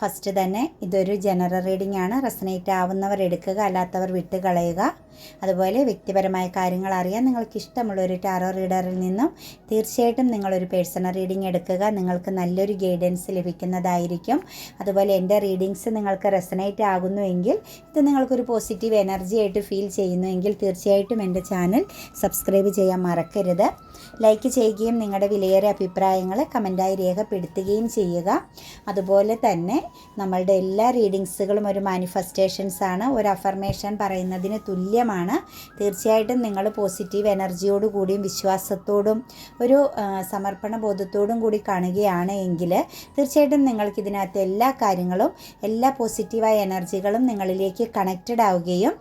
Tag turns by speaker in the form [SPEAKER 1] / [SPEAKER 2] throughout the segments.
[SPEAKER 1] First തന്നെ ഇതൊരു general reading ആണ് റെസനേറ്റ് ആവുന്നവർ എടുക്കുക അല്ലാത്തവർ വിട്ട് കളയുക അതുപോലെ വ്യക്തിപരമായ കാര്യങ്ങൾ അറിയാൻ നിങ്ങൾക്ക് ഇഷ്ടമുള്ള ഒരു ടാറോ റീഡറിൽ നിന്നും തീർച്ചയായിട്ടും നിങ്ങളൊരു പേഴ്സണൽ റീഡിംഗ് എടുക്കുക. നിങ്ങൾക്ക് നല്ലൊരു ഗൈഡൻസ് ലഭിക്കുന്നതായിരിക്കും. അതുപോലെ എന്റെ റീഡിങ്സ് നിങ്ങൾക്ക് റെസനേറ്റ് ആകുന്നുവെങ്കിൽ ഇത് നിങ്ങൾക്കൊരു പോസിറ്റീവ് എനർജി ആയിട്ട് ഫീൽ ചെയ്യുന്നുവെങ്കിൽ തീർച്ചയായിട്ടും എന്റെ ചാനൽ സബ്സ്ക്രൈബ് ചെയ്യാൻ മറക്കരുത്. ലൈക്ക് ചെയ്യുകയും നിങ്ങളുടെ വിലയേറിയ അഭിപ്രായങ്ങൾ കമന്റായി രേഖപ്പെടുത്തുകയും ചെയ്യുക. അതുപോലെ തന്നെ നമ്മളുടെ എല്ലാ റീഡിങ്സുകളും ഒരു മാനിഫെസ്റ്റേഷൻസ് ആണ്. ഒരു അഫർമേഷൻ പറയുന്നതിന് തുല്യമാണ്. തീർച്ചയായിട്ടും നിങ്ങൾ പോസിറ്റീവ് എനർജിയോടു കൂടിയും വിശ്വാസത്തോടും ഒരു സമർപ്പണ ബോധത്തോടും കൂടി കാണുകയാണ് എങ്കിൽ തീർച്ചയായിട്ടും നിങ്ങൾക്ക് ഇതിനകത്ത് എല്ലാ കാര്യങ്ങളും എല്ലാ പോസിറ്റീവായ എനർജികളും നിങ്ങളിലേക്ക് കണക്റ്റഡ് ആവുകയും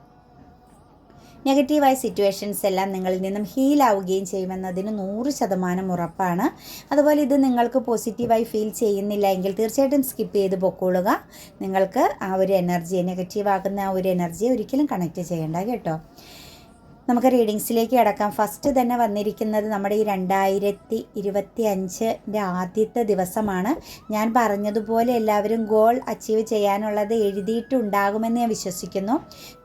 [SPEAKER 1] നെഗറ്റീവായ സിറ്റുവേഷൻസ് എല്ലാം നിങ്ങളിൽ നിന്നും ഹീലാവുകയും ചെയ്യുമെന്നതിന് നൂറ് ശതമാനം ഉറപ്പാണ്. അതുപോലെ ഇത് നിങ്ങൾക്ക് പോസിറ്റീവായി ഫീൽ ചെയ്യുന്നില്ല എങ്കിൽ തീർച്ചയായിട്ടും സ്കിപ്പ് ചെയ്ത് പൊക്കോളുക. നിങ്ങൾക്ക് ആ ഒരു എനർജി നെഗറ്റീവ് ആകുന്ന ആ ഒരു എനർജിയെ ഒരിക്കലും കണക്ട് ചെയ്യേണ്ട കേട്ടോ. നമുക്ക് റീഡിങ്സിലേക്ക് കിടക്കാം. ഫസ്റ്റ് തന്നെ വന്നിരിക്കുന്നത് നമ്മുടെ ഈ രണ്ടായിരത്തി ഇരുപത്തി അഞ്ചിന്റെ ആദ്യത്തെ ദിവസമാണ്. ഞാൻ പറഞ്ഞതുപോലെ എല്ലാവരും ഗോൾ അച്ചീവ് ചെയ്യാനുള്ളത് എഴുതിയിട്ടുണ്ടാകുമെന്ന് ഞാൻ വിശ്വസിക്കുന്നു.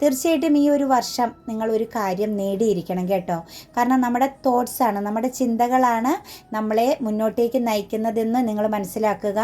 [SPEAKER 1] തീർച്ചയായിട്ടും ഈ ഒരു വർഷം നിങ്ങൾ ഒരു കാര്യം നേടിയിരിക്കണം കേട്ടോ. കാരണം നമ്മുടെ തോട്ട്സ് ആണ് നമ്മുടെ ചിന്തകളാണ് നമ്മളെ മുന്നോട്ടേക്ക് നയിക്കുന്നതെന്ന് നിങ്ങൾ മനസ്സിലാക്കുക.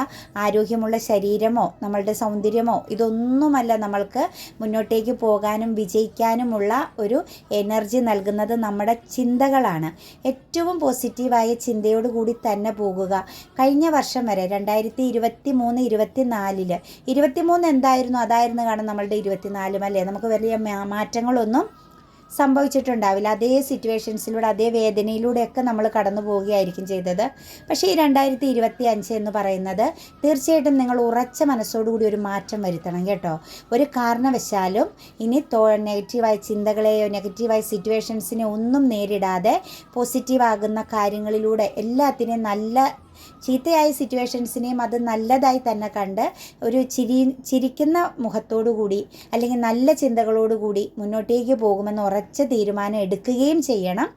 [SPEAKER 1] ആരോഗ്യമുള്ള ശരീരമോ നമ്മളുടെ സൗന്ദര്യമോ ഇതൊന്നുമല്ല നമ്മൾക്ക് മുന്നോട്ടേക്ക് പോകാനും വിജയിക്കാനുമുള്ള ഒരു എനർജി നൽകുന്നത് നമ്മുടെ ചിന്തകളാണ്. ഏറ്റവും പോസിറ്റീവായ ചിന്തയോട് കൂടി തന്നെ പോകുക. കഴിഞ്ഞ വർഷം വരെ രണ്ടായിരത്തി ഇരുപത്തി മൂന്ന് ഇരുപത്തി നാലിൽ ഇരുപത്തി മൂന്ന് എന്തായിരുന്നു? അതായിരുന്നു കാരണം നമ്മളുടെ ഇരുപത്തിനാലും അല്ലേ? നമുക്ക് വലിയ മാറ്റങ്ങളൊന്നും സംഭവിച്ചിട്ടുണ്ടാവില്ല. അതേ സിറ്റുവേഷൻസിലൂടെ അതേ വേദനയിലൂടെയൊക്കെ നമ്മൾ കടന്നു പോവുകയായിരിക്കും ചെയ്തത്. പക്ഷേ ഈ രണ്ടായിരത്തി ഇരുപത്തി അഞ്ച് എന്ന് പറയുന്നത് തീർച്ചയായിട്ടും നിങ്ങൾ ഉറച്ച മനസ്സോടുകൂടി ഒരു മാറ്റം വരുത്തണം കേട്ടോ. ഒരു കാരണവശാലും ഇനി തോ നെഗറ്റീവായ ചിന്തകളെയോ നെഗറ്റീവായ സിറ്റുവേഷൻസിനെ ഒന്നും നേരിടാതെ പോസിറ്റീവാകുന്ന കാര്യങ്ങളിലൂടെ എല്ലാത്തിനെയും നല്ല ചീത്തയായ സിറ്റുവേഷൻസിനെയും അത് നല്ലതായി തന്നെ കണ്ട് ഒരു ചിരി ചിരിക്കുന്ന മുഖത്തോടുകൂടി അല്ലെങ്കിൽ നല്ല ചിന്തകളോടുകൂടി മുന്നോട്ടേക്ക് പോകുമെന്ന് ഉറച്ച തീരുമാനം എടുക്കുകയും ചെയ്യണം.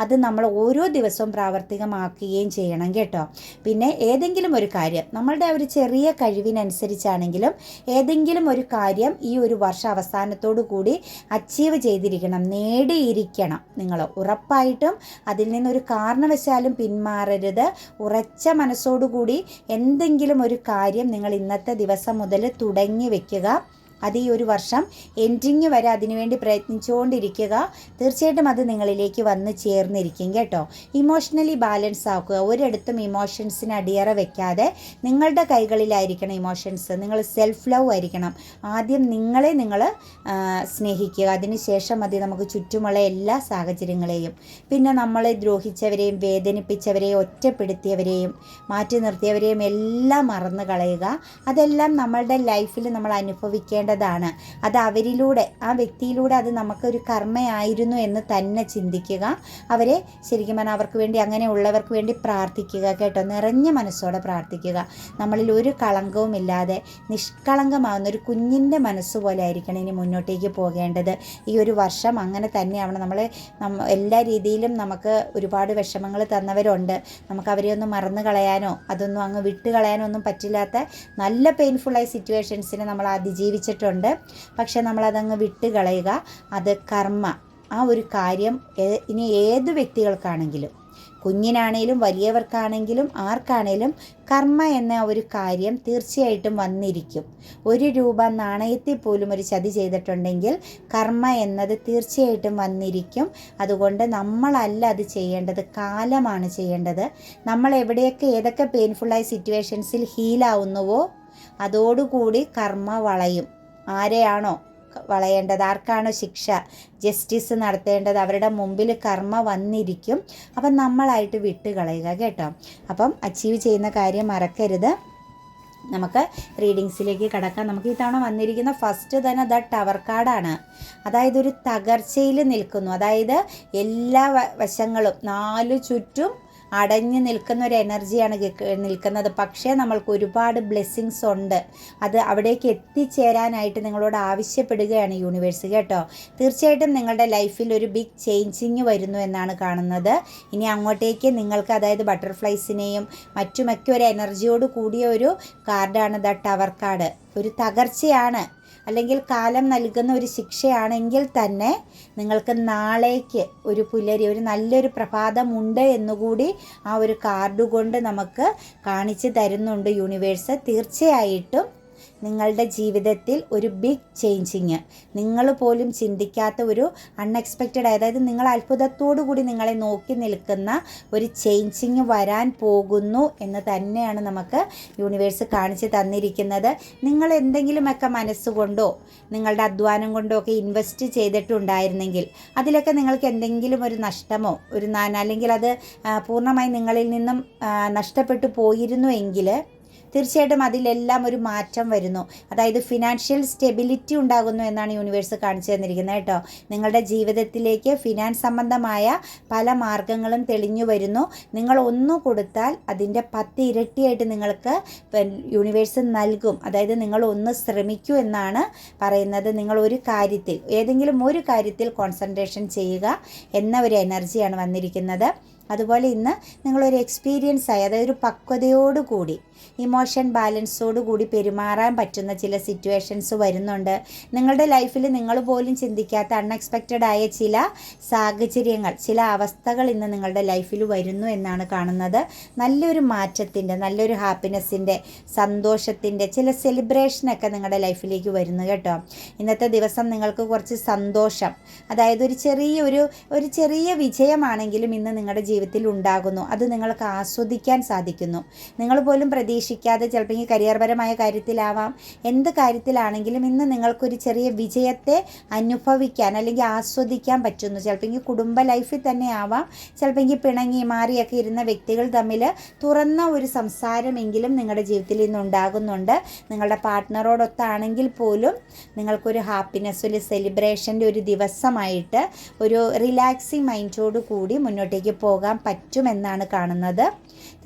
[SPEAKER 1] അത് നമ്മൾ ഓരോ ദിവസവും പ്രാവർത്തികമാക്കുകയും ചെയ്യണം കേട്ടോ. പിന്നെ ഏതെങ്കിലും ഒരു കാര്യം നമ്മളുടെ ഒരു ചെറിയ കഴിവിനനുസരിച്ചാണെങ്കിലും ഏതെങ്കിലും ഒരു കാര്യം ഈ ഒരു വർഷ അവസാനത്തോടു കൂടി അച്ചീവ് ചെയ്തിരിക്കണം നേടിയിരിക്കണം. നിങ്ങൾ ഉറപ്പായിട്ടും അതിൽ നിന്നൊരു കാരണവശാലും പിന്മാറരുത്. ഉറച്ച മനസ്സോടുകൂടി എന്തെങ്കിലും ഒരു കാര്യം നിങ്ങൾ ഇന്നത്തെ ദിവസം മുതൽ തുടങ്ങി വെക്കുക. അത് ഈ ഒരു വർഷം എൻഡിങ് വരെ അതിനുവേണ്ടി പ്രയത്നിച്ചുകൊണ്ടിരിക്കുക. തീർച്ചയായിട്ടും അത് നിങ്ങളിലേക്ക് വന്ന് ചേർന്നിരിക്കും കേട്ടോ. ഇമോഷണലി ബാലൻസ് ആക്കുക. ഒരിടത്തും ഇമോഷൻസിന് അടിയറ വെക്കാതെ നിങ്ങളുടെ കൈകളിലായിരിക്കണം ഇമോഷൻസ് നിങ്ങൾ സെൽഫ് ലവ് ആയിരിക്കണം. ആദ്യം നിങ്ങളെ നിങ്ങൾ സ്നേഹിക്കുക. അതിനുശേഷം മതി നമുക്ക് ചുറ്റുമുള്ള എല്ലാ സാഹചര്യങ്ങളെയും പിന്നെ നമ്മളെ ദ്രോഹിച്ചവരെയും വേദനിപ്പിച്ചവരെയും ഒറ്റപ്പെടുത്തിയവരെയും മാറ്റി നിർത്തിയവരെയും എല്ലാം മറന്നു കളയുക. അതെല്ലാം നമ്മളുടെ ലൈഫിൽ നമ്മൾ അനുഭവിക്കേണ്ടതാണ് അത് അവരിലൂടെ ആ വ്യക്തിയിലൂടെ അത് നമുക്കൊരു കർമ്മയായിരുന്നു എന്ന് തന്നെ ചിന്തിക്കുക. അവരെ ശരിക്കും പറഞ്ഞാൽ അവർക്ക് വേണ്ടി അങ്ങനെയുള്ളവർക്ക് വേണ്ടി പ്രാർത്ഥിക്കുക കേട്ടോ. നിറഞ്ഞ മനസ്സോടെ പ്രാർത്ഥിക്കുക. നമ്മളിൽ ഒരു കളങ്കവും ഇല്ലാതെ നിഷ്കളങ്കമാവുന്ന ഒരു കുഞ്ഞിന്റെ മനസ്സ് പോലെ ആയിരിക്കണം ഇനി മുന്നോട്ടേക്ക് പോകേണ്ടത്. ഈ ഒരു വർഷം അങ്ങനെ തന്നെയാവണം. നമ്മൾ എല്ലാ രീതിയിലും നമുക്ക് ഒരുപാട് വിഷമങ്ങൾ തന്നവരുണ്ട്. നമുക്ക് അവരെ ഒന്ന് മറന്നു കളയാനോ അതൊന്നും അങ്ങ് വിട്ട് കളയാനോ ഒന്നും പറ്റില്ലാത്ത നല്ല പെയിൻഫുള്ളായ സിറ്റുവേഷൻസിനെ നമ്മൾ അതിജീവിച്ചിട്ടുണ്ട് പക്ഷേ നമ്മളതങ്ങ് വിട്ട് കളയുക. അത് കർമ്മ. ആ ഒരു കാര്യം ഇനി ഏത് വ്യക്തികൾക്കാണെങ്കിലും കുഞ്ഞിനാണേലും വലിയവർക്കാണെങ്കിലും ആർക്കാണേലും കർമ്മ എന്ന ഒരു കാര്യം തീർച്ചയായിട്ടും വന്നിരിക്കും. ഒരു രൂപ നാണയത്തിൽ പോലും ഒരു ചതി ചെയ്തിട്ടുണ്ടെങ്കിൽ കർമ്മ എന്നത് തീർച്ചയായിട്ടും വന്നിരിക്കും. അതുകൊണ്ട് നമ്മളല്ല അത് ചെയ്യേണ്ടത് കാലമാണ് ചെയ്യേണ്ടത്. നമ്മൾ എവിടെയൊക്കെ ഏതൊക്കെ പെയിൻഫുള്ളായ സിറ്റുവേഷൻസിൽ ഹീലാവുന്നുവോ അതോടുകൂടി കർമ്മ വളയും. ആരെയാണോ വളയേണ്ടത്? ആർക്കാണോ ശിക്ഷ? ജസ്റ്റിസ് നടത്തേണ്ടത്? അവരുടെ മുമ്പിൽ കർമ്മ വന്നിരിക്കും. അപ്പം നമ്മളായിട്ട് വിട്ട് കളയുക കേട്ടോ. അപ്പം അച്ചീവ് ചെയ്യുന്ന കാര്യം മറക്കരുത്. നമുക്ക് റീഡിങ്സിലേക്ക് കടക്കാം. നമുക്ക് ഇത്തവണ വന്നിരിക്കുന്ന ഫസ്റ്റ് തന്നെ ദ ടവർ കാർഡാണ് അതായത് ഒരു തകർച്ചയിൽ നിൽക്കുന്നു. അതായത് എല്ലാ വശങ്ങളും നാലു ചുറ്റും അടഞ്ഞു നിൽക്കുന്ന ഒരു എനർജിയാണ് നിൽക്കുന്നത്. പക്ഷേ നമ്മൾക്ക് ഒരുപാട് ബ്ലെസ്സിങ്സ് ഉണ്ട്. അത് അവിടേക്ക് എത്തിച്ചേരാനായിട്ട് നിങ്ങളോട് ആവശ്യപ്പെടുകയാണ് യൂണിവേഴ്സ് കേട്ടോ. തീർച്ചയായിട്ടും നിങ്ങളുടെ ലൈഫിൽ ഒരു ബിഗ് ചേഞ്ചിങ് വരുന്നു എന്നാണ് കാണുന്നത്. ഇനി അങ്ങോട്ടേക്ക് നിങ്ങൾക്ക് അതായത് ബട്ടർഫ്ലൈസിനെയും മറ്റുമൊക്കെ ഒരു എനർജിയോട് കൂടിയ ഒരു കാർഡാണ് ദ ടവർ കാർഡ്. ഒരു തകർച്ചയാണ്. അല്ലെങ്കിൽ കാലം നൽകുന്ന ഒരു ശിക്ഷയാണെങ്കിൽ തന്നെ നിങ്ങൾക്ക് നാളേക്ക് ഒരു പുലരി ഒരു നല്ലൊരു പ്രഭാതമുണ്ട് എന്നുകൂടി ആ ഒരു കാർഡ് കൊണ്ട് നമുക്ക് കാണിച്ചു തരുന്നുണ്ട് യൂണിവേഴ്സ്. തീർച്ചയായിട്ടും നിങ്ങളുടെ ജീവിതത്തിൽ ഒരു ബിഗ് ചേഞ്ചിങ് നിങ്ങൾ പോലും ചിന്തിക്കാത്ത ഒരു അൺഎക്സ്പെക്റ്റഡ് അതായത് നിങ്ങൾ അത്ഭുതത്തോടു കൂടി നിങ്ങളെ നോക്കി നിൽക്കുന്ന ഒരു ചേഞ്ചിങ് വരാൻ പോകുന്നു എന്ന് തന്നെയാണ് നമുക്ക് യൂണിവേഴ്സ് കാണിച്ച് തന്നിരിക്കുന്നത്. നിങ്ങൾ എന്തെങ്കിലുമൊക്കെ മനസ്സുകൊണ്ടോ നിങ്ങളുടെ അധ്വാനം കൊണ്ടോ ഒക്കെ ഇൻവെസ്റ്റ് ചെയ്തിട്ടുണ്ടായിരുന്നെങ്കിൽ അതിലൊക്കെ നിങ്ങൾക്ക് എന്തെങ്കിലും ഒരു നഷ്ടമോ ഒരു അല്ലെങ്കിൽ അത് പൂർണമായി നിങ്ങളിൽ നിന്നും നഷ്ടപ്പെട്ടു പോയിരുന്നു എങ്കിൽ തീർച്ചയായിട്ടും അതിലെല്ലാം ഒരു മാറ്റം വരുന്നു. അതായത് ഫിനാൻഷ്യൽ സ്റ്റെബിലിറ്റി ഉണ്ടാകുന്നു എന്നാണ് യൂണിവേഴ്സ് കാണിച്ചു തന്നിരിക്കുന്നത് കേട്ടോ. നിങ്ങളുടെ ജീവിതത്തിലേക്ക് ഫിനാൻസ് സംബന്ധമായ പല മാർഗങ്ങളും തെളിഞ്ഞു വരുന്നു. നിങ്ങൾ ഒന്ന് കൊടുത്താൽ അതിന്റെ പത്ത് ഇരട്ടിയായിട്ട് നിങ്ങൾക്ക് യൂണിവേഴ്സ് നൽകും. അതായത് നിങ്ങൾ ഒന്ന് ശ്രമിക്കൂ എന്നാണ് പറയുന്നത്. നിങ്ങൾ ഒരു കാര്യത്തിൽ ഏതെങ്കിലും ഒരു കാര്യത്തിൽ കോൺസെൻട്രേഷൻ ചെയ്യുക എന്ന ഒരു എനർജിയാണ് വന്നിരിക്കുന്നത്. അതുപോലെ ഇന്ന് നിങ്ങളൊരു എക്സ്പീരിയൻസ് ആയി അതായത് ഒരു പക്വതയോടുകൂടി ഇമോഷൻ ബാലൻസോട് കൂടി പെരുമാറാൻ പറ്റുന്ന ചില സിറ്റുവേഷൻസ് വരുന്നുണ്ട്. നിങ്ങളുടെ ലൈഫിൽ നിങ്ങൾ പോലും ചിന്തിക്കാത്ത അൺഎക്സ്പെക്റ്റഡ് ആയ ചില സാഹചര്യങ്ങൾ ചില അവസ്ഥകൾ ഇന്ന് നിങ്ങളുടെ ലൈഫിൽ വരുന്നു എന്നാണ് കാണുന്നത്. നല്ലൊരു മാറ്റത്തിന്റെ നല്ലൊരു ഹാപ്പിനെസ്സിന്റെ സന്തോഷത്തിന്റെ ചില സെലിബ്രേഷനൊക്കെ നിങ്ങളുടെ ലൈഫിലേക്ക് വരുന്നു കേട്ടോ. ഇന്നത്തെ ദിവസം നിങ്ങൾക്ക് കുറച്ച് സന്തോഷം അതായത് ഒരു ചെറിയ ഒരു ഒരു ചെറിയ വിജയമാണെങ്കിലും ഇന്ന് നിങ്ങളുടെ ജീവിതത്തിൽ ഉണ്ടാകുന്നു. അത് നിങ്ങൾക്ക് ആസ്വദിക്കാൻ സാധിക്കുന്നു. നിങ്ങൾ പോലും പ്രതീക്ഷിക്കാതെ ചിലപ്പോൾ ഈ കരിയർപരമായ കാര്യത്തിലാവാം. എന്ത് കാര്യത്തിലാണെങ്കിലും ഇന്ന് നിങ്ങൾക്കൊരു ചെറിയ വിജയത്തെ അനുഭവിക്കാൻ അല്ലെങ്കിൽ ആസ്വദിക്കാൻ പറ്റുന്നു. ചിലപ്പോൾ കുടുംബ ലൈഫിൽ തന്നെ ആവാം. ചിലപ്പോൾ പിണങ്ങി മാറിയൊക്കെ ഇരുന്ന വ്യക്തികൾ തമ്മിൽ തുറന്ന ഒരു സംസാരമെങ്കിലും നിങ്ങളുടെ ജീവിതത്തിൽ ഇന്ന് ഉണ്ടാകുന്നുണ്ട്. നിങ്ങളുടെ പാർട്ട്ണറോടൊത്താണെങ്കിൽ പോലും നിങ്ങൾക്കൊരു ഹാപ്പിനെസ് ഒരു സെലിബ്രേഷന്റെ ഒരു ദിവസമായിട്ട് ഒരു റിലാക്സിങ് മൈൻഡോട് കൂടി മുന്നോട്ടേക്ക് പോകാൻ പറ്റുമെന്നാണ് കാണുന്നത്.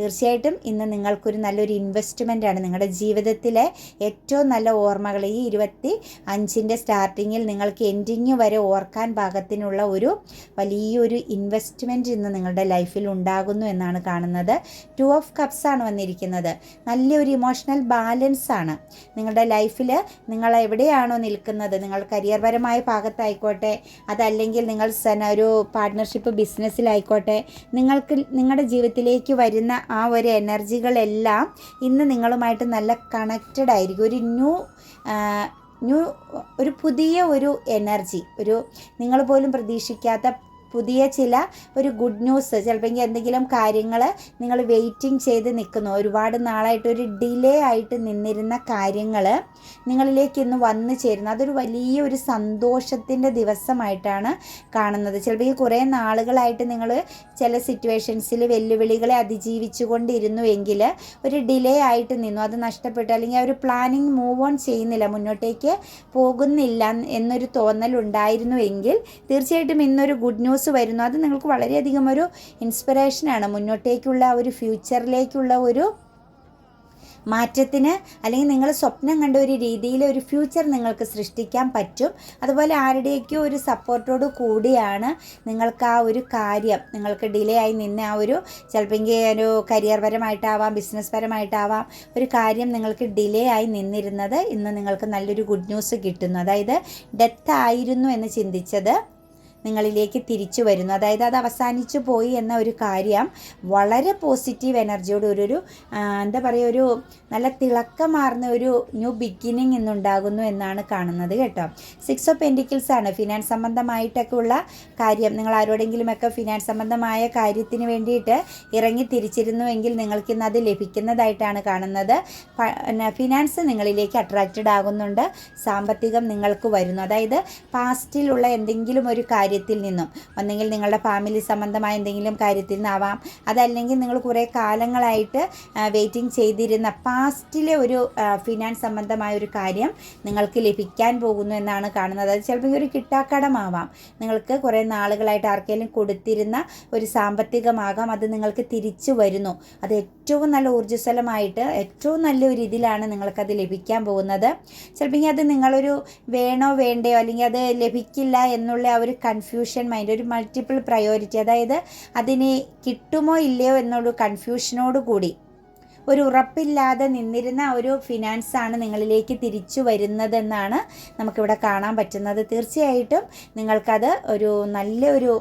[SPEAKER 1] തീർച്ചയായിട്ടും ഇന്ന് നിങ്ങൾക്കൊരു നല്ലൊരു ഇൻവെസ്റ്റ്മെന്റ് ആണ്. നിങ്ങളുടെ ജീവിതത്തിലെ ഏറ്റവും നല്ല ഓർമ്മകൾ ഈ ഇരുപത്തി അഞ്ചിന്റെ സ്റ്റാർട്ടിങ്ങിൽ നിങ്ങൾക്ക് എൻഡിങ് വരെ ഓർക്കാൻ പാകത്തിനുള്ള ഒരു വലിയൊരു ഇൻവെസ്റ്റ്മെന്റ് ഇന്ന് നിങ്ങളുടെ ലൈഫിൽ ഉണ്ടാകുന്നു എന്നാണ് കാണുന്നത്. ടു ഓഫ് കപ്സ് ആണ് വന്നിരിക്കുന്നത്. നല്ലൊരു ഇമോഷണൽ ബാലൻസ് ആണ്. നിങ്ങളുടെ ലൈഫിൽ നിങ്ങൾ എവിടെയാണോ നിൽക്കുന്നത്? നിങ്ങൾ കരിയർപരമായ ഭാഗത്തായിക്കോട്ടെ അതല്ലെങ്കിൽ നിങ്ങൾ ഒരു പാർട്ട്ണർഷിപ്പ് ബിസിനസ്സിലായിക്കോട്ടെ നിങ്ങൾക്ക് നിങ്ങളുടെ ജീവിതത്തിലേക്ക് വരുന്ന ആ ഒരു എനർജികളെല്ലാം ഇന്ന് നിങ്ങളുമായിട്ട് നല്ല കണക്റ്റഡ് ആയിരിക്കും. ഒരു ന്യൂ ന്യൂ ഒരു പുതിയ ഒരു എനർജി ഒരു നിങ്ങൾ പോലും പ്രതീക്ഷിക്കാത്ത പുതിയ ചില ഒരു ഗുഡ് ന്യൂസ് ചിലപ്പോൾ എന്തെങ്കിലും കാര്യങ്ങൾ നിങ്ങൾ വെയിറ്റിംഗ് ചെയ്ത് നിൽക്കുന്നു ഒരുപാട് നാളായിട്ട് ഒരു ഡിലേ ആയിട്ട് നിന്നിരുന്ന കാര്യങ്ങൾ നിങ്ങളിലേക്ക് ഇന്ന് വന്നു ചേരുന്നു. അതൊരു വലിയ ഒരു സന്തോഷത്തിന്റെ ദിവസമായിട്ടാണ് കാണുന്നത്. ചിലപ്പോൾ കുറേ നാളുകളായിട്ട് നിങ്ങൾ ചില സിറ്റുവേഷൻസിൽ വെല്ലുവിളികളെ അതിജീവിച്ചു കൊണ്ടിരുന്നു എങ്കിൽ ഒരു ഡിലേ ആയിട്ട് നിന്നു. അത് നഷ്ടപ്പെട്ടു. അല്ലെങ്കിൽ ആ ഒരു പ്ലാനിങ് മൂവ് ഓൺ ചെയ്യുന്നില്ല. മുന്നോട്ടേക്ക് പോകുന്നില്ല എന്നൊരു തോന്നലുണ്ടായിരുന്നു എങ്കിൽ തീർച്ചയായിട്ടും ഇന്നൊരു ഗുഡ് ന്യൂസ് വരുന്നു. അത് നിങ്ങൾക്ക് വളരെയധികം ഒരു ഇൻസ്പിറേഷനാണ് മുന്നോട്ടേക്കുള്ള ഒരു ഫ്യൂച്ചറിലേക്കുള്ള ഒരു മാറ്റത്തിന് അല്ലെങ്കിൽ നിങ്ങൾ സ്വപ്നം കണ്ട ഒരു രീതിയിൽ ഒരു ഫ്യൂച്ചർ നിങ്ങൾക്ക് സൃഷ്ടിക്കാൻ പറ്റും. അതുപോലെ ആരുടെയൊക്കെയോ ഒരു സപ്പോർട്ടോട് കൂടിയാണ് നിങ്ങൾക്ക് ആ ഒരു കാര്യം നിങ്ങൾക്ക് ഡിലേ ആയി നിന്ന ആ ഒരു ചിലപ്പോൾ ഒരു കരിയർ പരമായിട്ടാവാം ബിസിനസ് പരമായിട്ടാവാം ഒരു കാര്യം നിങ്ങൾക്ക് ഡിലേ ആയി നിന്നിരുന്നത് ഇന്ന് നിങ്ങൾക്ക് നല്ലൊരു ഗുഡ് ന്യൂസ് കിട്ടുന്നു. അതായത് ഡെത്ത് ആയിരുന്നു എന്ന് ചിന്തിച്ചത്. നിങ്ങളിലേക്ക് തിരിച്ചു വരുന്നു. അതായത് അത് അവസാനിച്ചു പോയി എന്ന ഒരു കാര്യം വളരെ പോസിറ്റീവ് എനർജിയോട് ഒരു ഒരു എന്താ പറയുക ഒരു നല്ല തിളക്കമാർന്ന ഒരു ന്യൂ ബിഗിനിങ് ഇന്നുണ്ടാകുന്നു എന്നാണ് കാണുന്നത് കേട്ടോ. സിക്സ് ഓഫ് പെൻഡിക്കിൾസ് ആണ് ഫിനാൻസ് സംബന്ധമായിട്ടൊക്കെ ഉള്ള കാര്യം. നിങ്ങൾ ആരോടെങ്കിലുമൊക്കെ ഫിനാൻസ് സംബന്ധമായ കാര്യത്തിന് വേണ്ടിയിട്ട് ഇറങ്ങി തിരിച്ചിരുന്നുവെങ്കിൽ നിങ്ങൾക്കിന്ന് അത് ലഭിക്കുന്നതായിട്ടാണ് കാണുന്നത്. ഫിനാൻസ് നിങ്ങളിലേക്ക് അട്രാക്റ്റഡ് ആകുന്നുണ്ട്. സാമ്പത്തികം നിങ്ങൾക്ക് വരുന്നു. അതായത് പാസ്റ്റിലുള്ള എന്തെങ്കിലും ഒരു കാര്യം കാര്യത്തിൽ നിന്നും. ഒന്നെങ്കിൽ നിങ്ങളുടെ ഫാമിലി സംബന്ധമായ എന്തെങ്കിലും കാര്യത്തിൽ നിന്നാവാം. അതല്ലെങ്കിൽ നിങ്ങൾ കുറേ കാലങ്ങളായിട്ട് വെയിറ്റിംഗ് ചെയ്തിരുന്ന പാസ്റ്റിലെ ഒരു ഫിനാൻസ് സംബന്ധമായ ഒരു കാര്യം നിങ്ങൾക്ക് ലഭിക്കാൻ പോകുന്നു എന്നാണ് കാണുന്നത്. അതായത് ചിലപ്പോൾ ഒരു കിട്ടാക്കടമാവാം. നിങ്ങൾക്ക് കുറേ നാളുകളായിട്ട് ആർക്കെങ്കിലും കൊടുത്തിരുന്ന ഒരു സാമ്പത്തികമാകാം. അത് നിങ്ങൾക്ക് തിരിച്ചു വരുന്നു. അത് ഏറ്റവും നല്ല ഊർജസ്വലമായിട്ട് ഏറ്റവും നല്ല ഒരു രീതിയിലാണ് നിങ്ങൾക്കത് ലഭിക്കാൻ പോകുന്നത്. ചിലപ്പോൾ അത് നിങ്ങളൊരു വേണോ വേണ്ടയോ അല്ലെങ്കിൽ അത് ലഭിക്കില്ല എന്നുള്ള ഒരു കൺഫ്യൂഷൻ മൈൻഡ് ഒരു മൾട്ടിപ്പിൾ പ്രയോറിറ്റി അതായത് അതിന് കിട്ടുമോ ഇല്ലയോ എന്നുള്ള കൺഫ്യൂഷനോട് കൂടി. ഒരു ഉറപ്പില്ലാതെ നിന്നിരുന്ന ഒരു ഫിനാൻസാണ് നിങ്ങളിലേക്ക് തിരിച്ചു വരുന്നതെന്നാണ് നമുക്കിവിടെ കാണാൻ പറ്റുന്നത്. തീർച്ചയായിട്ടും നിങ്ങൾക്കത് ഒരു നല്ലൊരു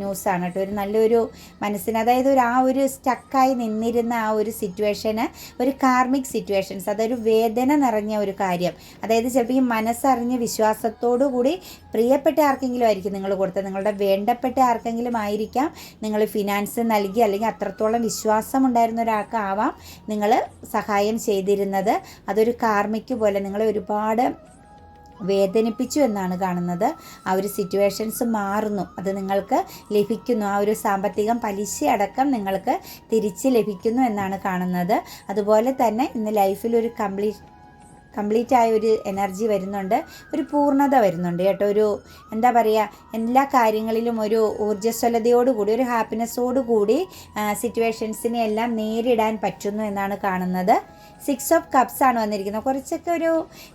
[SPEAKER 1] ന്യൂസാണ് കേട്ടോ. ഒരു നല്ലൊരു മനസ്സിന് അതായത് ഒരു ആ ഒരു സ്റ്റക്കായി നിന്നിരുന്ന ആ ഒരു സിറ്റുവേഷന് ഒരു കാർമിക് സിറ്റുവേഷൻസ് അതൊരു വേദന നിറഞ്ഞ ഒരു കാര്യം. അതായത് ചിലപ്പോൾ ഈ മനസ്സറിഞ്ഞ് വിശ്വാസത്തോടു കൂടി പ്രിയപ്പെട്ട ആർക്കെങ്കിലും ആയിരിക്കും നിങ്ങൾ കൊടുത്തത്. നിങ്ങളുടെ വേണ്ടപ്പെട്ട ആർക്കെങ്കിലും ആയിരിക്കാം നിങ്ങൾ ഫിനാൻസ് നൽകി അല്ലെങ്കിൽ അത്രത്തോളം വിശ്വാസം ഉണ്ടായിരുന്ന ഒരാൾക്കാവാം നിങ്ങൾ സഹായം ചെയ്തിരുന്നത്. അതൊരു കാർമിക്ക് പോലെ നിങ്ങളെ ഒരുപാട് വേദനിപ്പിച്ചു എന്നാണ് കാണുന്നത്. ആ ഒരു സിറ്റുവേഷൻസ് മാറുന്നു. അത് നിങ്ങൾക്ക് ലഭിക്കുന്നു. ആ ഒരു സാമ്പത്തികം പലിശ അടക്കം നിങ്ങൾക്ക് തിരിച്ച് ലഭിക്കുന്നു എന്നാണ് കാണുന്നത്. അതുപോലെ തന്നെ ഇന്ന് ലൈഫിൽ ഒരു കംപ്ലീറ്റ് കംപ്ലീറ്റ് ആയ ഒരു എനർജി വരുന്നുണ്ട് ഒരു പൂർണത വരുന്നുണ്ട് കേട്ടോ. ഒരു എന്താ പറയുക എല്ലാ കാര്യങ്ങളിലും ഒരു ഊർജസ്വലതയോടുകൂടി ഒരു ഹാപ്പിനെസ്സോടു കൂടി സിറ്റുവേഷൻസിനെ എല്ലാം നേരിടാൻ പറ്റുന്നു എന്നാണ് കാണുന്നത്. സിക്സ് ഓഫ് കപ്സ് ആണ് വന്നിരിക്കുന്നത്. കുറച്ചൊക്കെ ഒരു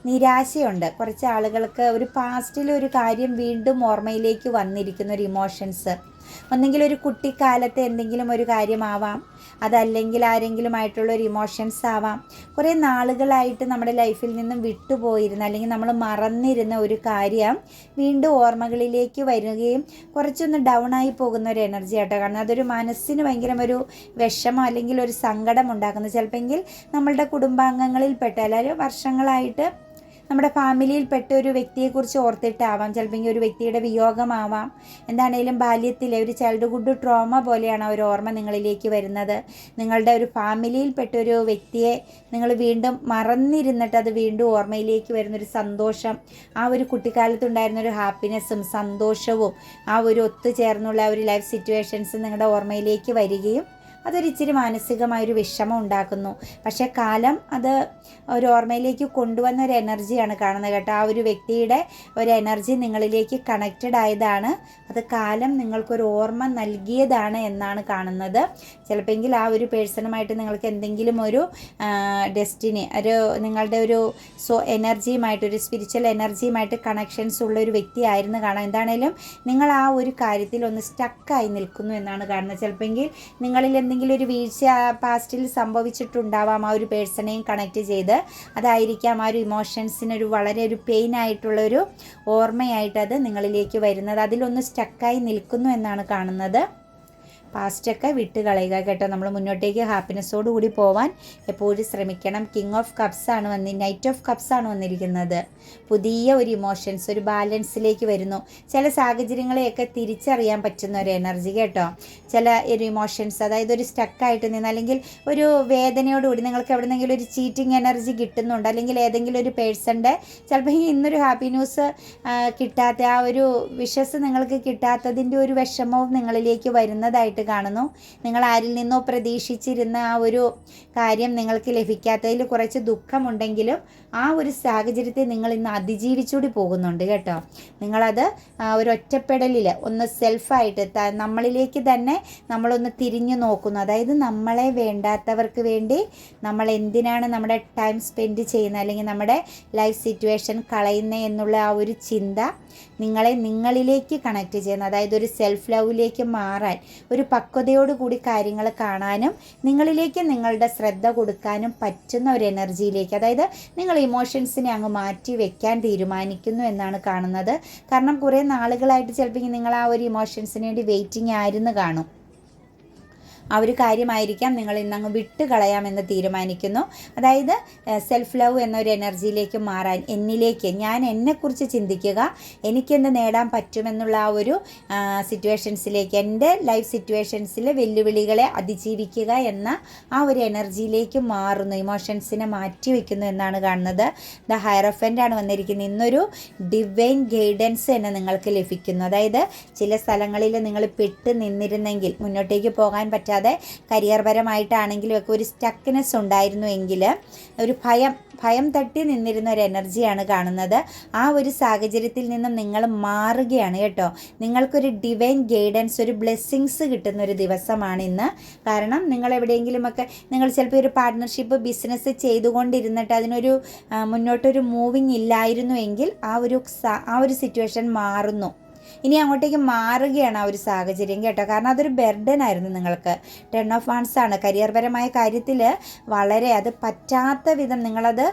[SPEAKER 1] നിരാശയുണ്ട്. കുറച്ച് ആളുകൾക്ക് ഒരു പാസ്റ്റിൽ ഒരു കാര്യം വീണ്ടും ഓർമ്മയിലേക്ക് വന്നിരിക്കുന്ന ഒരു ഇമോഷൻസ് ഒന്നെങ്കിൽ ഒരു കുട്ടിക്കാലത്തെ എന്തെങ്കിലും ഒരു കാര്യമാവാം. അതല്ലെങ്കിൽ ആരെങ്കിലും ആയിട്ടുള്ള ഒരു ഇമോഷൻസ് ആവാം. കുറേ നാളുകളായിട്ട് നമ്മുടെ ലൈഫിൽ നിന്നും വിട്ടുപോയിരുന്ന അല്ലെങ്കിൽ നമ്മൾ മറന്നിരുന്ന ഒരു കാര്യം വീണ്ടും ഓർമ്മകളിലേക്ക് വരികയും കുറച്ചൊന്ന് ഡൗൺ ആയി പോകുന്ന ഒരു എനർജി ആട്ടോ. കാരണം അതൊരു മനസ്സിന് ഭയങ്കര ഒരു വിഷമം അല്ലെങ്കിൽ ഒരു സങ്കടം ഉണ്ടാക്കുന്നത് ചിലപ്പോൾ നമ്മളുടെ കുടുംബാംഗങ്ങളിൽപ്പെട്ട അല്ലെങ്കിൽ വർഷങ്ങളായിട്ട് നമ്മുടെ ഫാമിലിയിൽപ്പെട്ട ഒരു വ്യക്തിയെക്കുറിച്ച് ഓർത്തിട്ടാവാം. ചിലപ്പോൾ ഒരു വ്യക്തിയുടെ വിയോഗമാവാം. എന്താണേലും ബാല്യത്തിലെ ഒരു ചൈൽഡ്ഹുഡ് ട്രോമ പോലെയാണ് ഒരു ഓർമ്മ നിങ്ങളിലേക്ക് വരുന്നത്. നിങ്ങളുടെ ഒരു ഫാമിലിയിൽപ്പെട്ട ഒരു വ്യക്തിയെ നിങ്ങൾ വീണ്ടും മറന്നിരുന്നിട്ട് അത് വീണ്ടും ഓർമ്മയിലേക്ക് വരുന്നൊരു സന്തോഷം ആ ഒരു കുട്ടിക്കാലത്തുണ്ടായിരുന്ന ഒരു ഹാപ്പിനെസ്സും സന്തോഷവും ആ ഒരു ഒത്തുചേർന്നുള്ള ഒരു ലൈഫ് സിറ്റുവേഷൻസ് നിങ്ങളുടെ ഓർമ്മയിലേക്ക് വരികയും അതൊരിച്ചിരി മാനസികമായൊരു വിഷമം ഉണ്ടാക്കുന്നു പക്ഷേ കാലം അത് ഒരു ഓർമ്മയിലേക്ക് കൊണ്ടുവന്ന ഒരു എനർജിയാണ് കാണുന്നത് കേട്ടോ. ആ ഒരു വ്യക്തിയുടെ ഒരു എനർജി നിങ്ങളിലേക്ക് കണക്റ്റഡ് ആയതാണ്. അത് കാലം നിങ്ങൾക്കൊരു ഓർമ്മ നൽകിയതാണ് എന്നാണ് കാണുന്നത്. ചിലപ്പോൾ ആ ഒരു പേഴ്സണുമായിട്ട് നിങ്ങൾക്ക് എന്തെങ്കിലും ഒരു ഡെസ്റ്റിനി ഒരു നിങ്ങളുടെ ഒരു സോ എനർജിയുമായിട്ട് ഒരു സ്പിരിച്വൽ എനർജിയുമായിട്ട് കണക്ഷൻസ് ഉള്ള ഒരു വ്യക്തിയായിരുന്നു കാണാം. എന്താണേലും നിങ്ങൾ ആ ഒരു കാര്യത്തിൽ ഒന്ന് സ്റ്റക്കായി നിൽക്കുന്നു എന്നാണ് കാണുന്നത്. ചിലപ്പോൾ നിങ്ങളിൽ എന്തെങ്കിലും ഒരു വീഴ്ച പാസ്റ്റിൽ സംഭവിച്ചിട്ടുണ്ടാവാം ആ ഒരു പേഴ്സണെയും കണക്ട് ചെയ്ത്. അതായിരിക്കാം ആ ഒരു ഇമോഷൻസിനൊരു വളരെ ഒരു പെയിൻ ആയിട്ടുള്ളൊരു ഓർമ്മയായിട്ട് അത് നിങ്ങളിലേക്ക് വരുന്നത്. അതിലൊന്ന് സ്റ്റക്കായി നിൽക്കുന്നു എന്നാണ് കാണുന്നത്. പാസ്റ്റൊക്കെ വിട്ട് കളയുക കേട്ടോ. നമ്മൾ മുന്നോട്ടേക്ക് ഹാപ്പിനെസ്സോട് കൂടി പോവാൻ എപ്പോഴും ശ്രമിക്കണം. കിങ് ഓഫ് കപ്സ് ആണ് വന്നി നൈറ്റ് ഓഫ് കപ്സ് ആണ് വന്നിരിക്കുന്നത്. പുതിയ ഒരു ഇമോഷൻസ് ഒരു ബാലൻസിലേക്ക് വരുന്നു. ചില സാഹചര്യങ്ങളെയൊക്കെ തിരിച്ചറിയാൻ പറ്റുന്ന ഒരു എനർജി കേട്ടോ. ചില ഒരു ഇമോഷൻസ് അതായത് ഒരു സ്റ്റക്കായിട്ട് നിന്ന് അല്ലെങ്കിൽ ഒരു വേദനയോടുകൂടി നിങ്ങൾക്ക് എവിടെന്നെങ്കിലും ഒരു ചീറ്റിംഗ് എനർജി കിട്ടുന്നുണ്ട്. അല്ലെങ്കിൽ ഏതെങ്കിലും ഒരു പേഴ്സന്റെ ചിലപ്പോൾ ഇന്നൊരു ഹാപ്പി ന്യൂസ് കിട്ടാത്ത ആ ഒരു വിഷസ് നിങ്ങൾക്ക് കിട്ടാത്തതിന്റെ ഒരു വിഷമവും നിങ്ങളിലേക്ക് വരുന്നതായിട്ട് ആയിട്ട് കാണുന്നു. നിങ്ങൾ ആരിൽ നിന്നോ പ്രതീക്ഷിച്ചിരുന്ന ആ ഒരു കാര്യം നിങ്ങൾക്ക് ലഭിക്കാത്തതിൽ കുറച്ച് ദുഃഖമുണ്ടെങ്കിലും ആ ഒരു സാഹചര്യത്തെ നിങ്ങൾ ഇന്ന് അതിജീവിച്ചുകൂടി പോകുന്നുണ്ട് കേട്ടോ. നിങ്ങളത് ഒരു ഒറ്റപ്പെടലിൽ ഒന്ന് സെൽഫായിട്ട് നമ്മളിലേക്ക് തന്നെ നമ്മളൊന്ന് തിരിഞ്ഞു നോക്കുന്നു. അതായത് നമ്മളെ വേണ്ടാത്തവർക്ക് വേണ്ടി നമ്മൾ എന്തിനാണ് നമ്മുടെ ടൈം സ്പെൻഡ് ചെയ്യുന്നത് അല്ലെങ്കിൽ നമ്മുടെ ലൈഫ് സിറ്റുവേഷൻ കളയുന്നത് എന്നുള്ള ആ ഒരു ചിന്ത നിങ്ങളെ നിങ്ങളിലേക്ക് കണക്ട് ചെയ്യുന്ന. അതായത് ഒരു സെൽഫ് ലവിലേക്ക് മാറാൻ ഒരു പക്വതയോടുകൂടി കാര്യങ്ങൾ കാണാനും നിങ്ങളിലേക്ക് നിങ്ങളുടെ ശ്രദ്ധ കൊടുക്കാനും പറ്റുന്ന ഒരു എനർജിയിലേക്ക് അതായത് നിങ്ങൾ ഇമോഷൻസിനെ അങ്ങ് മാറ്റി വെക്കാൻ തീരുമാനിക്കുന്നു എന്നാണ് കാണുന്നത്. കാരണം കുറേ നാളുകളായിട്ട് ചിലപ്പോൾ നിങ്ങൾ ആ ഒരു ഇമോഷൻസിന് വേണ്ടി വെയിറ്റിംഗ് ആയിരുന്നു കാണും. ആ ഒരു കാര്യമായിരിക്കാം നിങ്ങൾ ഇന്നങ്ങ് വിട്ട് കളയാമെന്ന് തീരുമാനിക്കുന്നു. അതായത് സെൽഫ് ലവ് എന്നൊരു എനർജിയിലേക്ക് മാറാൻ എന്നിലേക്ക് ഞാൻ എന്നെക്കുറിച്ച് ചിന്തിക്കുക എനിക്കെന്ത് നേടാൻ പറ്റുമെന്നുള്ള ആ ഒരു സിറ്റുവേഷൻസിലേക്ക് എന്റെ ലൈഫ് സിറ്റുവേഷൻസിൽ വെല്ലുവിളികളെ അതിജീവിക്കുക എന്ന ആ ഒരു എനർജിയിലേക്ക് മാറുന്നു ഇമോഷൻസിനെ മാറ്റി വയ്ക്കുന്നു എന്നാണ് കാണുന്നത്. ദ ഹയറഫന്റ് ആണ് വന്നിരിക്കുന്നത്. ഇന്നൊരു ഡിവൈൻ ഗൈഡൻസ് തന്നെ നിങ്ങൾക്ക് ലഭിക്കുന്നു. അതായത് ചില സ്ഥലങ്ങളിൽ നിങ്ങൾ പെട്ട് നിന്നിരുന്നെങ്കിൽ മുന്നോട്ടേക്ക് പോകാൻ പറ്റാതെ കരിയർ പരമായിട്ടാണെങ്കിലും ഒക്കെ ഒരു സ്റ്റക്നെസ് ഉണ്ടായിരുന്നു എങ്കിൽ ഒരു ഭയം ഭയം തട്ടി നിന്നിരുന്ന ഒരു എനർജിയാണ് കാണുന്നത്. ആ ഒരു സാഹചര്യത്തിൽ നിന്നും നിങ്ങൾ മാറുകയാണ് കേട്ടോ. നിങ്ങൾക്കൊരു ഡിവൈൻ ഗൈഡൻസ് ഒരു ബ്ലെസ്സിങ്സ് കിട്ടുന്ന ഒരു ദിവസമാണ് ഇന്ന്. കാരണം നിങ്ങൾ എവിടെയെങ്കിലുമൊക്കെ നിങ്ങൾ ചിലപ്പോൾ ഒരു പാർട്ട്ണർഷിപ്പ് ബിസിനസ് ചെയ്തുകൊണ്ടിരുന്നിട്ട് അതിനൊരു മുന്നോട്ടൊരു മൂവിങ് ഇല്ലായിരുന്നു എങ്കിൽ ആ ഒരു ആ ഒരു സിറ്റുവേഷൻ മാറുന്നു. ഇനി അങ്ങോട്ടേക്ക് മാറുകയാണ് ആ ഒരു സാഹചര്യം കേട്ടോ. കാരണം അതൊരു ബെർഡൻ ആയിരുന്നു നിങ്ങൾക്ക്. ടെൺ ഓഫ് വൺസ് ആണ്. കരിയർപരമായ കാര്യത്തിൽ വളരെ അത് പറ്റാത്ത വിധം നിങ്ങളത്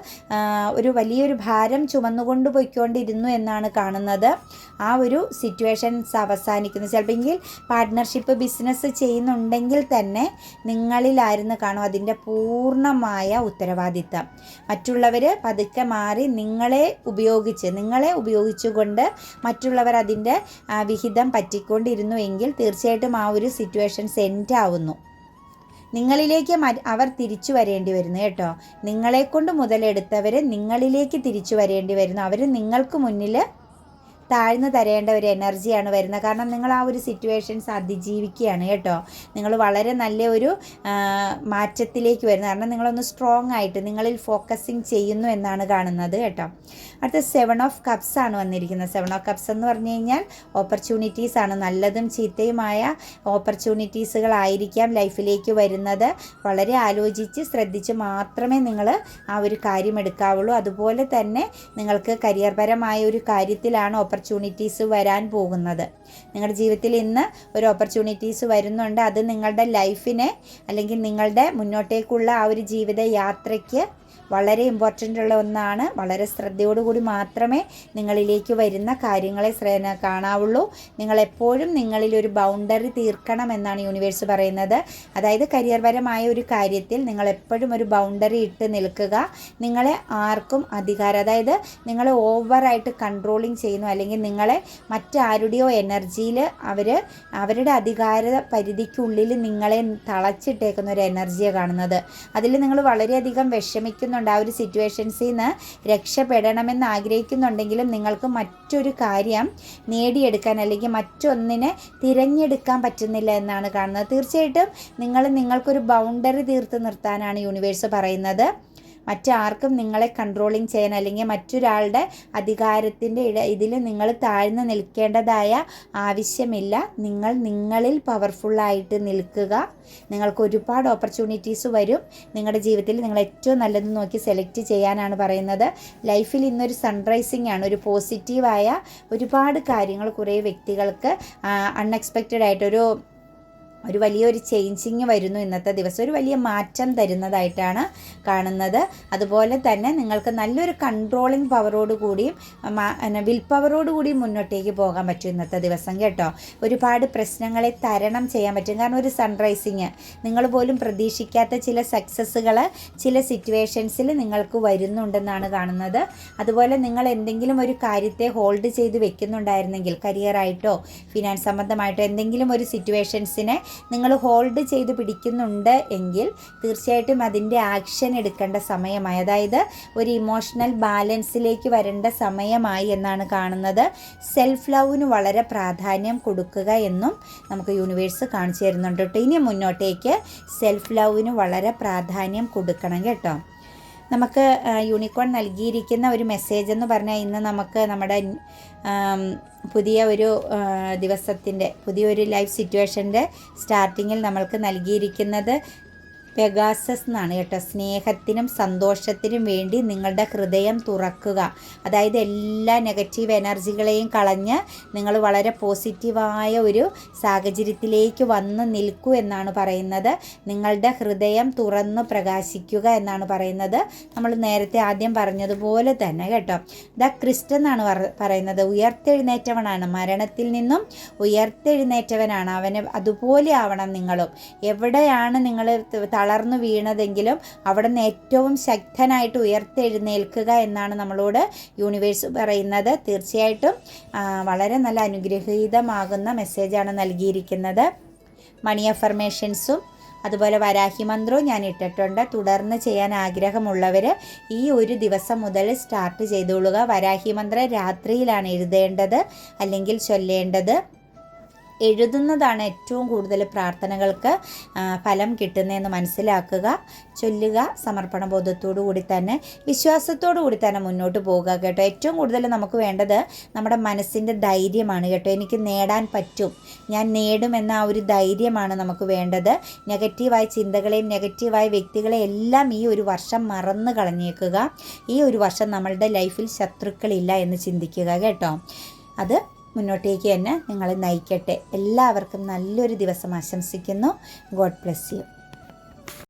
[SPEAKER 1] ഒരു വലിയൊരു ഭാരം ചുമന്നുകൊണ്ട് പോയിക്കൊണ്ടിരുന്നു എന്നാണ് കാണുന്നത്. ആ ഒരു സിറ്റുവേഷൻസ് അവസാനിക്കുന്നു. ചിലപ്പോൾ പാർട്ട്ണർഷിപ്പ് ബിസിനസ് ചെയ്യുന്നുണ്ടെങ്കിൽ തന്നെ നിങ്ങളിലായിരുന്നു കാണും അതിന്റെ പൂർണമായ ഉത്തരവാദിത്തം. മറ്റുള്ളവർ പതുക്കെ മാറി നിങ്ങളെ ഉപയോഗിച്ച് നിങ്ങളെ ഉപയോഗിച്ചുകൊണ്ട് മറ്റുള്ളവർ അതിന്റെ വിഹിതം പറ്റിക്കൊണ്ടിരുന്നു എങ്കിൽ തീർച്ചയായിട്ടും ആ ഒരു സിറ്റുവേഷൻ സെന്റ് ആവുന്നു. നിങ്ങളിലേക്ക് അവർ തിരിച്ചു വരേണ്ടി വരുന്നു കേട്ടോ. നിങ്ങളെക്കൊണ്ട് മുതലെടുത്തവർ നിങ്ങളിലേക്ക് തിരിച്ചു വരേണ്ടി വരുന്നു. അവർ നിങ്ങൾക്ക് മുന്നിൽ താഴ്ന്നു തരേണ്ട ഒരു എനർജിയാണ് വരുന്നത്. കാരണം നിങ്ങൾ ആ ഒരു സിറ്റുവേഷൻസ് അതിജീവിക്കുകയാണ് കേട്ടോ. നിങ്ങൾ വളരെ നല്ല ഒരു മാറ്റത്തിലേക്ക് വരുന്നത് കാരണം നിങ്ങളൊന്ന് സ്ട്രോങ് ആയിട്ട് നിങ്ങളിൽ ഫോക്കസിങ് ചെയ്യുന്നു എന്നാണ് കാണുന്നത് കേട്ടോ. അടുത്ത സെവൻ ഓഫ് കപ്സ് ആണ് വന്നിരിക്കുന്നത്. സെവൻ ഓഫ് കപ്സ് എന്ന് പറഞ്ഞു കഴിഞ്ഞാൽ ഓപ്പർച്യൂണിറ്റീസ് ആണ്. നല്ലതും ചീത്തയുമായ ഓപ്പർച്യൂണിറ്റീസുകളായിരിക്കാം ലൈഫിലേക്ക് വരുന്നത്. വളരെ ആലോചിച്ച് ശ്രദ്ധിച്ച് മാത്രമേ നിങ്ങൾ ആ ഒരു കാര്യം എടുക്കാവുള്ളൂ. അതുപോലെ തന്നെ നിങ്ങൾക്ക് കരിയർപരമായ ഒരു കാര്യത്തിലാണ് ഓപ്പർ ഓപ്പർച്യൂണിറ്റീസ് വരാൻ പോകുന്നത്. നിങ്ങളുടെ ജീവിതത്തിൽ ഇന്ന് ഒരു ഓപ്പർച്യൂണിറ്റീസ് വരുന്നുണ്ട്. അത് നിങ്ങളുടെ ലൈഫിനെ അല്ലെങ്കിൽ നിങ്ങളുടെ മുന്നോട്ടേക്കുള്ള ആ ഒരു ജീവിത യാത്രയ്ക്ക് വളരെ ഇമ്പോർട്ടന്റ് ഉള്ള ഒന്നാണ്. വളരെ ശ്രദ്ധയോടുകൂടി മാത്രമേ നിങ്ങളിലേക്ക് വരുന്ന കാര്യങ്ങളെ കാണാവുള്ളൂ. നിങ്ങളെപ്പോഴും നിങ്ങളിൽ ഒരു ബൗണ്ടറി തീർക്കണം എന്നാണ് യൂണിവേഴ്സ് പറയുന്നത്. അതായത് കരിയർപരമായ ഒരു കാര്യത്തിൽ നിങ്ങൾ എപ്പോഴും ഒരു ബൗണ്ടറി ഇട്ട് നിൽക്കുക. നിങ്ങളെ ആർക്കും അധികാരം അതായത് നിങ്ങളെ ഓവറായിട്ട് കൺട്രോളിങ് ചെയ്യുന്നു അല്ലെങ്കിൽ നിങ്ങളെ മറ്റാരുടെയോ എനർജിയിൽ അവർ അവരുടെ അധികാര പരിധിക്കുള്ളിൽ നിങ്ങളെ തളച്ചിട്ടേക്കുന്ന ഒരു എനർജിയാണ് കാണുന്നത്. അതിൽ നിങ്ങൾ വളരെയധികം വിഷമിക്കുന്ന ആഗ്രഹിക്കുന്നുണ്ട് ആ ഒരു സിറ്റുവേഷൻസിൽ നിന്ന് രക്ഷപ്പെടണമെന്ന് ആഗ്രഹിക്കുന്നുണ്ടെങ്കിലും നിങ്ങൾക്ക് മറ്റൊരു കാര്യം നേടിയെടുക്കാൻ അല്ലെങ്കിൽ മറ്റൊന്നിനെ തിരഞ്ഞെടുക്കാൻ പറ്റുന്നില്ല എന്നാണ് കാണുന്നത്. തീർച്ചയായിട്ടും നിങ്ങൾ നിങ്ങൾക്കൊരു ബൗണ്ടറി തീർത്ത് നിർത്താനാണ് യൂണിവേഴ്സ് പറയുന്നത്. മറ്റാർക്കും നിങ്ങളെ കൺട്രോളിങ് ചെയ്യാൻ അല്ലെങ്കിൽ മറ്റൊരാളുടെ അധികാരത്തിന്റെ ഇട ഇതിൽ നിങ്ങൾ താഴ്ന്നു നിൽക്കേണ്ടതായ ആവശ്യമില്ല. നിങ്ങൾ നിങ്ങളിൽ പവർഫുള്ളായിട്ട് നിൽക്കുക. നിങ്ങൾക്ക് ഒരുപാട് ഓപ്പർച്യൂണിറ്റീസ് വരും. നിങ്ങളുടെ ജീവിതത്തിൽ നിങ്ങൾ ഏറ്റവും നല്ലത് നോക്കി സെലക്ട് ചെയ്യാനാണ് പറയുന്നത്. ലൈഫിൽ ഇന്നൊരു സൺറൈസിങ് ആണ്. ഒരു പോസിറ്റീവായ ഒരുപാട് കാര്യങ്ങൾ കുറേ വ്യക്തികൾക്ക് അൺഎക്സ്പെക്റ്റഡ് ആയിട്ടൊരു ഒരു വലിയൊരു ചേഞ്ചിങ് വരുന്നു ഇന്നത്തെ ദിവസം. ഒരു വലിയ മാറ്റം തരുന്നതായിട്ടാണ് കാണുന്നത്. അതുപോലെ തന്നെ നിങ്ങൾക്ക് നല്ലൊരു കൺട്രോളിങ് പവറോട് കൂടിയും വിൽ പവറോട് കൂടിയും മുന്നോട്ടേക്ക് പോകാൻ പറ്റും ഇന്നത്തെ ദിവസം കേട്ടോ. ഒരുപാട് പ്രശ്നങ്ങളെ തരണം ചെയ്യാൻ പറ്റും. കാരണം ഒരു സൺറൈസിങ് നിങ്ങൾ പോലും പ്രതീക്ഷിക്കാത്ത ചില സക്സസ്സുകൾ ചില സിറ്റുവേഷൻസിൽ നിങ്ങൾക്ക് വരുന്നുണ്ടെന്നാണ് കാണുന്നത്. അതുപോലെ നിങ്ങൾ എന്തെങ്കിലും ഒരു കാര്യത്തെ ഹോൾഡ് ചെയ്ത് വെക്കുന്നുണ്ടായിരുന്നെങ്കിൽ കരിയറായിട്ടോ ഫിനാൻസ് സംബന്ധമായിട്ടോ എന്തെങ്കിലും ഒരു സിറ്റുവേഷൻസിനെ നിങ്ങൾ ഹോൾഡ് ചെയ്ത് പിടിക്കുന്നുണ്ട് എങ്കിൽ തീർച്ചയായിട്ടും അതിന്റെ ആക്ഷൻ എടുക്കേണ്ട സമയമായി. അതായത് ഒരു ഇമോഷണൽ ബാലൻസിലേക്ക് വരേണ്ട സമയമായി എന്നാണ് കാണുന്നത്. സെൽഫ് ലവിന് വളരെ പ്രാധാന്യം കൊടുക്കുക എന്നും നമുക്ക് യൂണിവേഴ്സ് കാണിച്ചു തരുന്നുണ്ട് കേട്ടോ. ഇനി മുന്നോട്ടേക്ക് സെൽഫ് ലവിന് വളരെ പ്രാധാന്യം കൊടുക്കണം കേട്ടോ. നമുക്ക് യൂണിക്കോൺ നൽകിയിരിക്കുന്ന ഒരു മെസ്സേജ് എന്ന് പറഞ്ഞാൽ ഇന്ന് നമുക്ക് നമ്മുടെ പുതിയ ഒരു ദിവസത്തിന്റെ പുതിയൊരു ലൈഫ് സിറ്റുവേഷന്റെ സ്റ്റാർട്ടിങ്ങിൽ നമ്മൾക്ക് നൽകിയിരിക്കുന്നത് പെഗാസസ് എന്നാണ് കേട്ടോ. സ്നേഹത്തിനും സന്തോഷത്തിനും വേണ്ടി നിങ്ങളുടെ ഹൃദയം തുറക്കുക. അതായത് എല്ലാ നെഗറ്റീവ് എനർജികളെയും കളഞ്ഞ് നിങ്ങൾ വളരെ പോസിറ്റീവായ ഒരു സാഹചര്യത്തിലേക്ക് വന്ന് നിൽക്കൂ എന്നാണ് പറയുന്നത്. നിങ്ങളുടെ ഹൃദയം തുറന്ന് പ്രകാശിക്കുക എന്നാണ് പറയുന്നത്. നമ്മൾ നേരത്തെ ആദ്യം പറഞ്ഞതുപോലെ തന്നെ കേട്ടോ. ദ ക്രിസ്റ്റ് എന്നാണ് പറയുന്നത്. ഉയർത്തെഴുന്നേറ്റവനാണ്. മരണത്തിൽ നിന്നും ഉയർത്തെഴുന്നേറ്റവനാണ്. അവന് അതുപോലെ ആവണം നിങ്ങളും. എവിടെയാണ് നിങ്ങൾ തളർന്നു വീണതെങ്കിലും അവിടെ നിന്ന് ഏറ്റവും ശക്തനായിട്ട് ഉയർത്തെഴുന്നേൽക്കുക എന്നാണ് നമ്മളോട് യൂണിവേഴ്സ് പറയുന്നത്. തീർച്ചയായിട്ടും വളരെ നല്ല അനുഗ്രഹീതമാകുന്ന മെസ്സേജാണ് നൽകിയിരിക്കുന്നത്. മണി അഫർമേഷൻസും അതുപോലെ വരാഹി മന്ത്രവും ഞാൻ ഇട്ടിട്ടുണ്ട്. തുടർന്ന് ചെയ്യാൻ ആഗ്രഹമുള്ളവർ ഈ ഒരു ദിവസം മുതൽ സ്റ്റാർട്ട് ചെയ്തോളുക. വരാഹി മന്ത്രം രാത്രിയിലാണ് എഴുതേണ്ടത് അല്ലെങ്കിൽ ചൊല്ലേണ്ടത്. എഴുതുന്നതാണ് ഏറ്റവും കൂടുതൽ പ്രാർത്ഥനകൾക്ക് ഫലം കിട്ടുന്നതെന്ന് മനസ്സിലാക്കുക ചൊല്ലുക സമർപ്പണ ബോധത്തോടു കൂടി തന്നെ വിശ്വാസത്തോടു കൂടി തന്നെ മുന്നോട്ട് പോകുക കേട്ടോ. ഏറ്റവും കൂടുതൽ നമുക്ക് വേണ്ടത് നമ്മുടെ മനസ്സിന്റെ ധൈര്യമാണ് കേട്ടോ. എനിക്ക് നേടാൻ പറ്റും. ഞാൻ നേടുമെന്ന ആ ഒരു ധൈര്യമാണ് നമുക്ക് വേണ്ടത്. നെഗറ്റീവായ ചിന്തകളെയും നെഗറ്റീവായ വ്യക്തികളെയും എല്ലാം ഈ ഒരു വർഷം മറന്നു കളഞ്ഞേക്കുക. ഈ ഒരു വർഷം നമ്മളുടെ ലൈഫിൽ ശത്രുക്കളില്ല എന്ന് ചിന്തിക്കുക കേട്ടോ. അത് മുന്നോട്ടേക്ക് തന്നെ നിങ്ങളെ നയിക്കട്ടെ. എല്ലാവർക്കും നല്ലൊരു ദിവസം ആശംസിക്കുന്നു. God bless you